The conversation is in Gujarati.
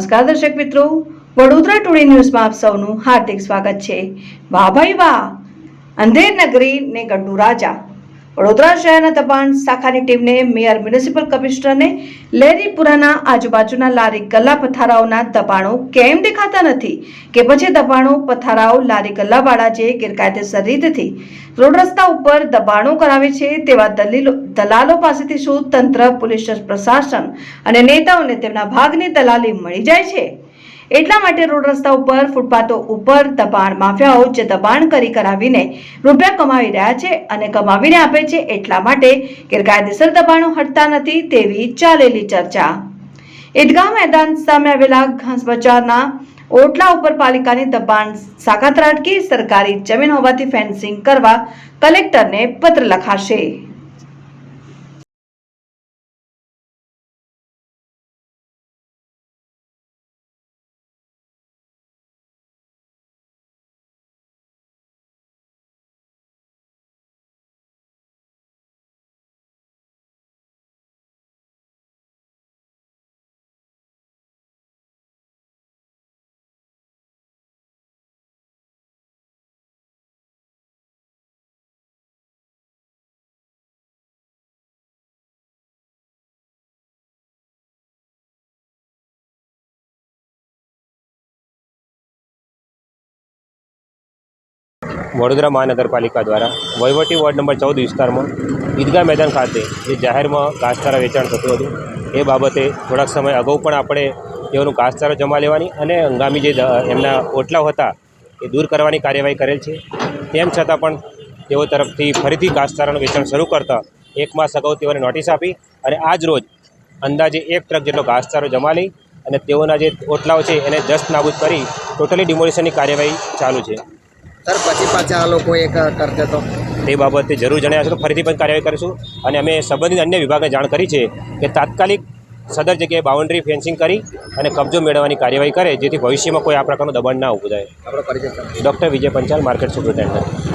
નમસ્કાર દર્શક મિત્રો. વડોદરા ટુડે ન્યૂઝમાં આપ સૌનું હાર્દિક સ્વાગત છે. વાહ ભાઈ વાહ. અંધેર નગરી ને ગડ્ડુ રાજા. વડોદરા શહેરના દબાણ શાખાની ટીમને મેયર મ્યુનિસિપલ કમિશનરને લેરીપુરાના આજુબાજુના લારી ગલ્લા પથારાઓના દબાણો કેમ દેખાતા નથી કે પછી દબાણો પથારાઓ લારી ગલ્લાવાળા જે ગેરકાયદેસર રીતથી રોડ રસ્તા ઉપર દબાણો કરાવે છે તેવા દલીલો દલાલો પાસેથી શું તંત્ર, પોલીસ પ્રશાસન અને નેતાઓને તેમના ભાગની દલાલી મળી જાય છે? એટલા માટે રોડ રસ્તા ઉપર, ફૂટપાથો ઉપર દબાણ, માફિયાઓ જે દબાણ કરી કરાવીને રૂપિયા કમાવી રહ્યા છે અને કમાવીને આપે છે એટલા માટે ગેરકાયદેસર દબાણો હટતા નથી તેવી ચાલેલી ચર્ચા. ઈદગાહ મેદાન સામે આવેલા ઘાસ બજારના ઓટલા ઉપર પાલિકાની દબાણ સાકાત સરકારી જમીન હોવાથી ફેન્સિંગ કરવા કલેક્ટરને પત્ર લખાશે. વડોદરા મહાનગરપાલિકા દ્વારા વહીવટી વોર્ડ નંબર ચૌદ વિસ્તારમાં ઈદગાહ મેદાન ખાતે જે જાહેરમાં ઘાસચારા વેચાણ થતું હતું, એ બાબતે થોડાક સમય અગાઉ પણ આપણે તેઓનું ઘાસચારો જમા લેવાની અને હંગામી જે એમના ઓટલાઓ હતા, એ દૂર કરવાની કાર્યવાહી કરેલ છે. તેમ છતાં પણ તેઓ તરફથી ફરીથી ઘાસચારાનું વેચાણ શરૂ કરતા એક માસ અગાઉ તેઓને નોટિસ આપી અને આજ રોજ અંદાજે એક ટ્રક જેટલો ઘાસચારો જમા લઈ અને તેઓના જે ઓટલાઓ છે એને જસ્ત નાબૂદ કરી ટોટલી ડિમોલિશનની કાર્યવાહી ચાલુ છે. સર પછી પાછા આ લોકો એક કરશે તો? તે બાબતે જરૂર જણાવ્યા છે. તો ફરીથી પણ કાર્યવાહી કરીશું. અને અમે સંબંધિત અન્ય વિભાગને જાણ કરી છે કે તાત્કાલિક સદર જગ્યાએ બાઉન્ડ્રી ફેન્સિંગ કરી અને કબજો મેળવવાની કાર્યવાહી કરે જેથી ભવિષ્યમાં કોઈ આ પ્રકારનું દબાણ ના ઊભું થાય. આપણો પરિચય doctor Vijay Panchal market superintendent.